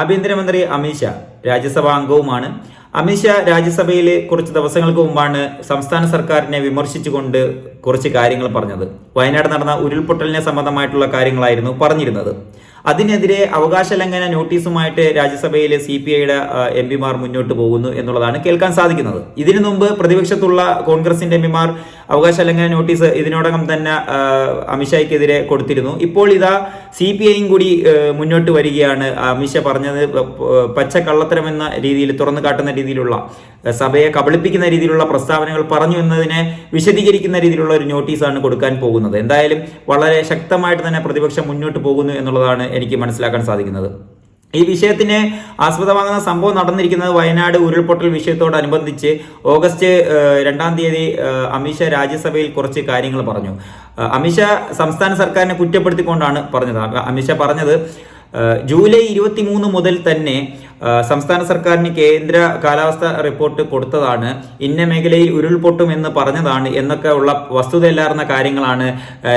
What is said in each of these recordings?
ആഭ്യന്തരമന്ത്രി അമിത്ഷാ രാജ്യസഭാ അംഗവുമാണ്. അമിത്ഷാ രാജ്യസഭയിൽ കുറച്ച് ദിവസങ്ങൾക്ക് മുമ്പാണ് സംസ്ഥാന സർക്കാരിനെ വിമർശിച്ചുകൊണ്ട് കുറച്ച് കാര്യങ്ങൾ പറഞ്ഞത്. വയനാട് നടന്ന ഉരുൾപൊട്ടലിനെ സംബന്ധമായിട്ടുള്ള കാര്യങ്ങളായിരുന്നു പറഞ്ഞിരുന്നത്. അതിനെതിരെ അവകാശ ലംഘന നോട്ടീസുമായിട്ട് രാജ്യസഭയിലെ സി പി ഐയുടെ എം പിമാർ മുന്നോട്ട് പോകുന്നു എന്നുള്ളതാണ് കേൾക്കാൻ സാധിക്കുന്നത്. ഇതിനു മുമ്പ് പ്രതിപക്ഷത്തുള്ള കോൺഗ്രസിന്റെ എം പിമാർ അവകാശ ലംഘന നോട്ടീസ് ഇതിനോടകം തന്നെ അമിത്ഷായ്ക്കെതിരെ കൊടുത്തിരുന്നു. ഇപ്പോൾ ഇതാ സി പി ഐയും കൂടി മുന്നോട്ട് വരികയാണ്. അമിത്ഷാ പറഞ്ഞത് പച്ച പച്ചക്കള്ളത്തരം എന്ന രീതിയിൽ തുറന്നു കാട്ടുന്ന രീതിയിലുള്ള സഭയെ കബളിപ്പിക്കുന്ന രീതിയിലുള്ള പ്രസ്താവനകൾ പറഞ്ഞു എന്നതിനെ വിശദീകരിക്കുന്ന രീതിയിലുള്ള ഒരു നോട്ടീസാണ് കൊടുക്കാൻ പോകുന്നത്. എന്തായാലും വളരെ ശക്തമായിട്ട് തന്നെ പ്രതിപക്ഷം മുന്നോട്ട് പോകുന്നു എന്നുള്ളതാണ് എനിക്ക് മനസ്സിലാക്കാൻ സാധിക്കുന്നത്. ഈ വിഷയത്തിന് ആസ്പദമാകുന്ന സംഭവം നടന്നിരിക്കുന്നത് വയനാട് ഉരുൾപൊട്ടൽ വിഷയത്തോടനുബന്ധിച്ച് ഓഗസ്റ്റ് രണ്ടാം തീയതി അമിത് അമിത്ഷാ രാജ്യസഭയിൽ കുറച്ച് കാര്യങ്ങൾ പറഞ്ഞു. അമിത് അമിത്ഷാ സംസ്ഥാന സർക്കാരിനെ കുറ്റപ്പെടുത്തിക്കൊണ്ടാണ് പറഞ്ഞത്. അമിത് അമിത്ഷാ പറഞ്ഞത് ജൂലൈ ഇരുപത്തി മൂന്ന് മുതൽ തന്നെ സംസ്ഥാന സർക്കാരിന് കേന്ദ്ര കാലാവസ്ഥ റിപ്പോർട്ട് കൊടുത്തതാണ് ഇന്ന മേഖലയിൽ ഉരുൾപൊട്ടും എന്ന് പറഞ്ഞതാണ് എന്നൊക്കെ ഉള്ള വസ്തുതയില്ലാർന്ന കാര്യങ്ങളാണ്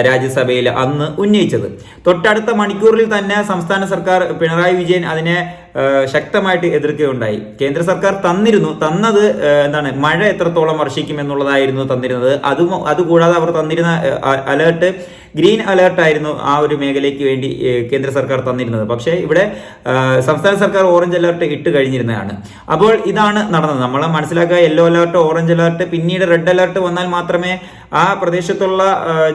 രാജ്യസഭയിൽ അന്ന് ഉന്നയിച്ചത്. തൊട്ടടുത്ത മണിക്കൂറിൽ തന്നെ സംസ്ഥാന സർക്കാർ പിണറായി വിജയൻ അതിനെ ശക്തമായിട്ട് എതിർക്കുകയുണ്ടായി. കേന്ദ്ര സർക്കാർ തന്നിരുന്നു തന്നത് എന്താണ് മഴ എത്രത്തോളം വർഷിക്കും എന്നുള്ളതായിരുന്നു തന്നിരുന്നത്. അതും അതുകൂടാതെ അവർ തന്നിരുന്ന അലേർട്ട് ഗ്രീൻ അലേർട്ട് ആയിരുന്നു ആ ഒരു മേഖലയ്ക്ക് വേണ്ടി കേന്ദ്ര സർക്കാർ തന്നിരുന്നത്. പക്ഷേ ഇവിടെ സംസ്ഥാന സർക്കാർ ഓറഞ്ച് അലേർട്ട് ഇട്ട് കഴിഞ്ഞിരുന്നതാണ്. അപ്പോൾ ഇതാണ് നടന്നത്. നമ്മൾ മനസ്സിലാക്കുക യെല്ലോ അലേർട്ട് ഓറഞ്ച് അലേർട്ട് പിന്നീട് റെഡ് അലേർട്ട് വന്നാൽ മാത്രമേ ആ പ്രദേശത്തുള്ള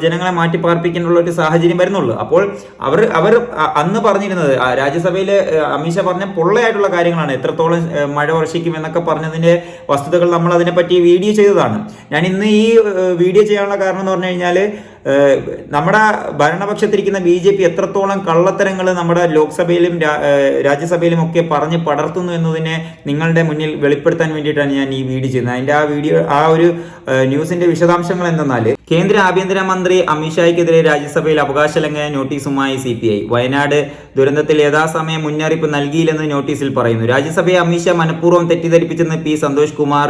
ജനങ്ങളെ മാറ്റി പാർപ്പിക്കാനുള്ള ഒരു സാഹചര്യം വരുന്നുള്ളൂ. അപ്പോൾ അവർ അവർ അന്ന് പറഞ്ഞിരുന്നത് രാജ്യസഭയിൽ അമിത്ഷാ പറഞ്ഞ പൊള്ളയായിട്ടുള്ള കാര്യങ്ങളാണ്. എത്രത്തോളം മഴ വർഷിക്കും എന്നൊക്കെ പറഞ്ഞതിന്റെ വസ്തുതകൾ നമ്മൾ അതിനെപ്പറ്റി വീഡിയോ ചെയ്തതാണ്. ഞാൻ ഇന്ന് ഈ വീഡിയോ ചെയ്യാനുള്ള കാരണം എന്ന് പറഞ്ഞു കഴിഞ്ഞാൽ നമ്മുടെ ഭരണപക്ഷത്തിരിക്കുന്ന ബി ജെ പി എത്രത്തോളം കള്ളത്തരങ്ങൾ നമ്മുടെ ലോക്സഭയിലും രാജ്യസഭയിലും ഒക്കെ പറഞ്ഞ് പടർത്തുന്നു എന്നതിനെ നിങ്ങളുടെ മുന്നിൽ വെളിപ്പെടുത്താൻ വേണ്ടിയിട്ടാണ് ഞാൻ ഈ വീഡിയോ ചെയ്യുന്നത്. അതിന്റെ ആ വീഡിയോ ആ ഒരു ന്യൂസിന്റെ വിശദാംശങ്ങൾ എന്തെന്നാൽ കേന്ദ്ര ആഭ്യന്തരമന്ത്രി അമിത്ഷായ്ക്കെതിരെ രാജ്യസഭയിൽ അവകാശ ലംഘന നോട്ടീസുമായി സി പി ഐ. വയനാട് ദുരന്തത്തിൽ യഥാസമയം മുന്നറിയിപ്പ് നൽകിയില്ലെന്ന് നോട്ടീസിൽ പറയുന്നു. രാജ്യസഭയെ അമിത്ഷാ മനഃപൂർവം തെറ്റിദ്ധരിപ്പിച്ചെന്ന് P Santhosh Kumar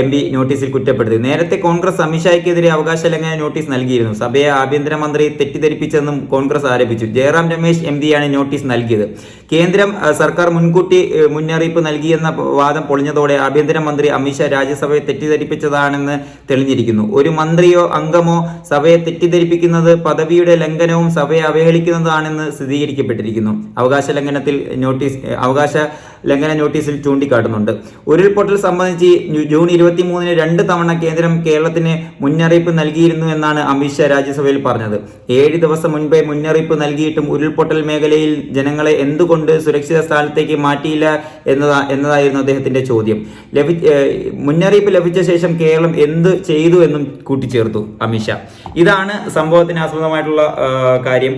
M P നോട്ടീസിൽ കുറ്റപ്പെടുത്തി. നേരത്തെ കോൺഗ്രസ് അമിത്ഷായ്ക്കെതിരെ അവകാശ ലംഘന നോട്ടീസ് നൽകിയിരുന്നു. സഭയെ ആഭ്യന്തരമന്ത്രി തെറ്റിദ്ധരിപ്പിച്ചെന്നും കോൺഗ്രസ് ആരോപിച്ചു. ജയറാം രമേശ് എം പിയാണ് നോട്ടീസ് നൽകിയത്. കേന്ദ്രം സർക്കാർ മുൻകൂട്ടി മുന്നറിയിപ്പ് നൽകിയെന്ന വാദം പൊളിഞ്ഞതോടെ ആഭ്യന്തരമന്ത്രി അമിത്ഷാ രാജ്യസഭയെ തെറ്റിദ്ധരിപ്പിച്ചതാണെന്ന് തെളിഞ്ഞിരിക്കുന്നു. ഒരു മന്ത്രിയോ അംഗമോ സഭയെ തെറ്റിദ്ധരിപ്പിക്കുന്നത് പദവിയുടെ ലംഘനവും സഭയെ അവഹേളിക്കുന്നതാണെന്ന് സ്ഥിരീകരിക്കപ്പെട്ടിരിക്കുന്നു. അവകാശ ലംഘനത്തിൽ നോട്ടീസ് അവകാശ ലംഘന നോട്ടീസിൽ ചൂണ്ടിക്കാട്ടുന്നുണ്ട്. ഉരുൾപൊട്ടൽ സംബന്ധിച്ച് ജൂൺ ഇരുപത്തി മൂന്നിന് രണ്ട് തവണ കേന്ദ്രം കേരളത്തിന് മുന്നറിയിപ്പ് നൽകിയിരുന്നു എന്നാണ് അമിത്ഷാ രാജ്യസഭയിൽ പറഞ്ഞത്. ഏഴ് ദിവസം മുൻപേ മുന്നറിയിപ്പ് നൽകിയിട്ടും ഉരുൾപൊട്ടൽ മേഖലയിൽ ജനങ്ങളെ എന്തുകൊണ്ട് സുരക്ഷിത സ്ഥലത്തേക്ക് മാറ്റിയില്ല എന്നതാ എന്നതായിരുന്നു അദ്ദേഹത്തിന്റെ ചോദ്യം. ലഭി മുന്നറിയിപ്പ് ലഭിച്ച ശേഷം കേരളം എന്ത് ചെയ്തു എന്നും കൂട്ടിച്ചേർത്തു അമിത്ഷാ. ഇതാണ് സംഭവത്തിന് ആസ്പദമായിട്ടുള്ള കാര്യം.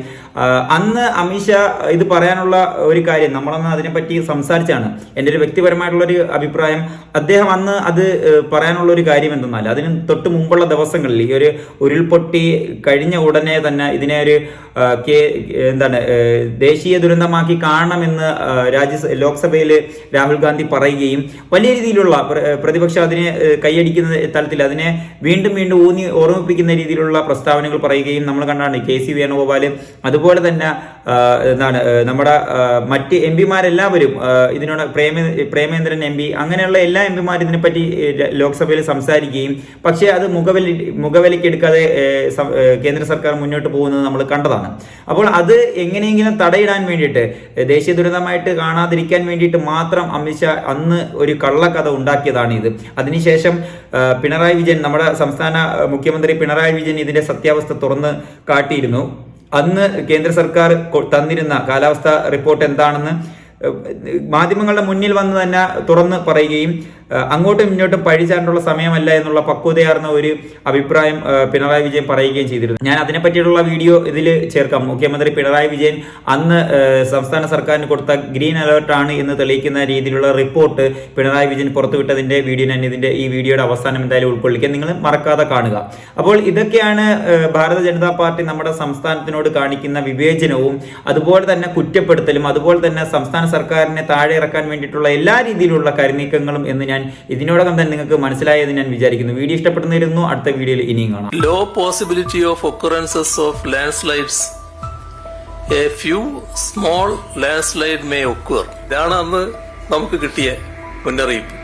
അന്ന് അമിത്ഷാ ഇത് പറയാനുള്ള ഒരു കാര്യം നമ്മളന്ന് അതിനെപ്പറ്റി സംസാരിച്ചാണ്. എന്റെ ഒരു വ്യക്തിപരമായിട്ടുള്ളൊരു അഭിപ്രായം അദ്ദേഹം അന്ന് അത് പറയാനുള്ള ഒരു കാര്യം എന്തെന്നാൽ അതിന് തൊട്ട് മുമ്പുള്ള ദിവസങ്ങളിൽ ഈ ഒരു ഉരുൾപൊട്ടി കഴിഞ്ഞ ഉടനെ തന്നെ ഇതിനെ ഒരു എന്താണ് ദേശീയ ദുരന്തമാക്കി കാണണമെന്ന് രാജ്യ ലോക്സഭയിൽ രാഹുൽ ഗാന്ധി പറയുകയും വലിയ രീതിയിലുള്ള പ്ര- പ്രതിപക്ഷം അതിനെ കൈയടിക്കുന്ന തലത്തിൽ അതിനെ വീണ്ടും വീണ്ടും ഊന്നി ഓർമ്മിപ്പിക്കുന്ന രീതിയിലുള്ള പ്രസ്താവനകൾ പറയുകയും നമ്മൾ കണ്ടാണ് കെ സി വേണുഗോപാൽ അതുപോലെ തന്നെ എന്താണ് നമ്മുടെ മറ്റ് എം പിമാരെല്ലാവരും ഇതിനോട് പ്രേമ പ്രേമേന്ദ്രൻ എം പി അങ്ങനെയുള്ള എല്ലാ എം പിമാരും ഇതിനെപ്പറ്റി ലോക്സഭയിൽ സംസാരിക്കുകയും പക്ഷേ അത് മുഖവലി മുഖവിലക്കെടുക്കാതെ കേന്ദ്ര സർക്കാർ മുന്നോട്ട് പോകുന്നത് നമ്മൾ കണ്ടതാണ്. അപ്പോൾ അത് എങ്ങനെയെങ്കിലും തടയിടാൻ വേണ്ടിയിട്ട് ദേശീയ ദുരിതമായിട്ട് കാണാതിരിക്കാൻ വേണ്ടിയിട്ട് മാത്രം അമിത്ഷാ അന്ന് ഒരു കള്ളക്കഥ ഉണ്ടാക്കിയതാണ് ഇത് അതിനുശേഷം പിണറായി വിജയൻ നമ്മുടെ സംസ്ഥാന മുഖ്യമന്ത്രി പിണറായി വിജയൻ ഇതിന്റെ സത്യാവസ്ഥ തുറന്ന് കാട്ടിയിരുന്നു. അന്ന് കേന്ദ്ര സർക്കാർ തന്നിരുന്ന കാലാവസ്ഥ റിപ്പോർട്ട് എന്താണെന്ന് മാധ്യമങ്ങളുടെ മുന്നിൽ വന്ന് തന്നെ തുറന്ന് പറയുകയും അങ്ങോട്ടും ഇങ്ങോട്ടും പഴിച്ചാണ്ടുള്ള സമയമല്ല എന്നുള്ള പക്വതയാർന്ന ഒരു അഭിപ്രായം പിണറായി വിജയൻ പറയുകയും ചെയ്തിരുന്നു. ഞാൻ അതിനെപ്പറ്റിയുള്ള വീഡിയോ ഇതിൽ ചേർക്കാം. മുഖ്യമന്ത്രി പിണറായി വിജയൻ അന്ന് സംസ്ഥാന സർക്കാരിന് കൊടുത്ത ഗ്രീൻ അലേർട്ടാണ് എന്ന് തെളിയിക്കുന്ന രീതിയിലുള്ള റിപ്പോർട്ട് പിണറായി വിജയൻ പുറത്തുവിട്ടതിന്റെ വീഡിയോ ഞാൻ ഇതിന്റെ ഈ വീഡിയോയുടെ അവസാനം എന്തായാലും ഉൾക്കൊള്ളിക്കാൻ നിങ്ങൾ മറക്കാതെ കാണുക. അപ്പോൾ ഇതൊക്കെയാണ് ഭാരത ജനതാ പാർട്ടി നമ്മുടെ സംസ്ഥാനത്തിനോട് കാണിക്കുന്ന വിവേചനവും അതുപോലെ തന്നെ കുറ്റപ്പെടുത്തലും അതുപോലെ തന്നെ സംസ്ഥാന സർക്കാരിനെ താഴെ ഇറക്കാൻ വേണ്ടിയിട്ടുള്ള എല്ലാ രീതിയിലുള്ള കരുനീക്കങ്ങളും എന്ന് ഞാൻ ഇതിനോടകം തന്നെ നിങ്ങൾക്ക് മനസ്സിലായെന്ന് ഞാൻ വിചാരിക്കുന്നു. വീഡിയോ ഇഷ്ടപ്പെടുന്നതിരുന്നു അടുത്ത വീഡിയോയിൽ ഇനിയും കാണാം. Low possibility of occurrences of landslides a few small landslide may occur ഇതാണ് അന്ന് നമുക്ക് കിട്ടിയ മുന്നറിയിപ്പ്.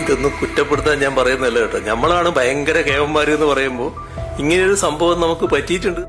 ഇതൊന്നും കുറ്റപ്പെടുത്താൻ ഞാൻ പറയുന്നില്ല കേട്ടോ. നമ്മളാണ് ഭയങ്കര കേവന്മാർ എന്ന് പറയുമ്പോൾ ഇങ്ങനെയൊരു സംഭവം നമുക്ക് പറ്റിയിട്ടുണ്ട്.